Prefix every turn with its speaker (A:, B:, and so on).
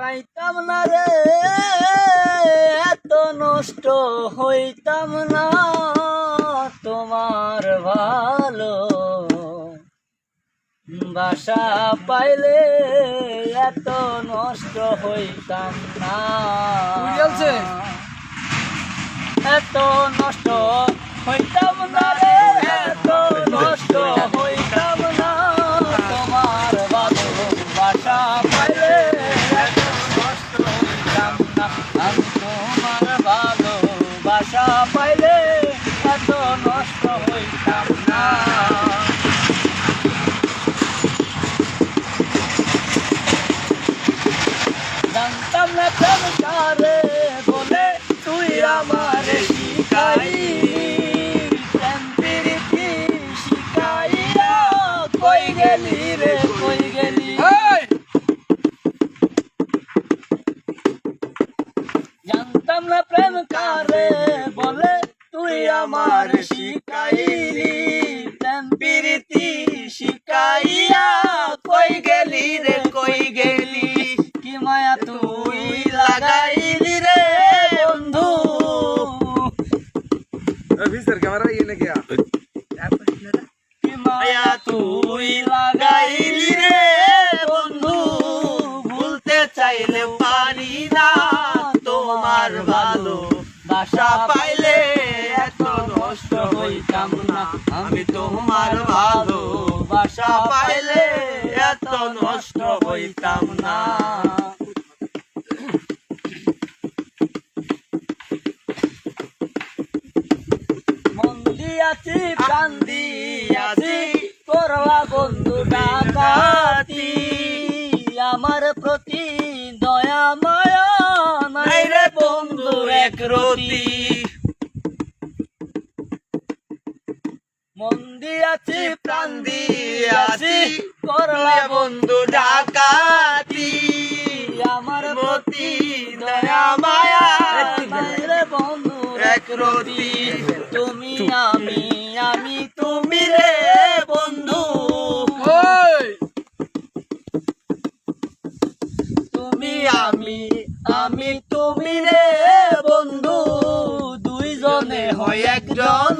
A: পাইতাম না রে এত নষ্ট হইতাম না তোমার ভালো। বাসা পাইলে এত নষ্ট হইতাম না। এত নষ্ট হইতাম না। পাইলে জানতাম না প্রেম কারে বলে তুই আমার শিখাইলি প্রেম প্রীতি শিখাইয়া কই গেলি রে কই গেলি কি মায়া তুই লাগাইলি রে বন্ধু
B: এই ভিসের ক্যামেরা ইয়ে নাকি আ?
A: কি মায়া তুই লাগাইলি রে বন্ধু ভুলতে চাইলে পারি নষ্ট হইতাম না। আমি তোমার ভালো বাসা পাইলে এত নষ্ট হইতাম না। মন দিয়াছি প্রাণ দিয়াছি করলা বন্ধু ডাকাতি। আমার প্রতি দয়া মায়া নাই রে বন্ধু এক রতি। মন দিয়াছি প্রাণ দিয়াছি করলা বন্ধু ডাকাতি। আমার প্রতি দয়া মায়া। বন্ধু। এক রতি। তুমি আমি আমি তুমি রে বন্ধু! তুমি আমি আমি তুমি রে বন্ধু। দুইজনে হয় একজনা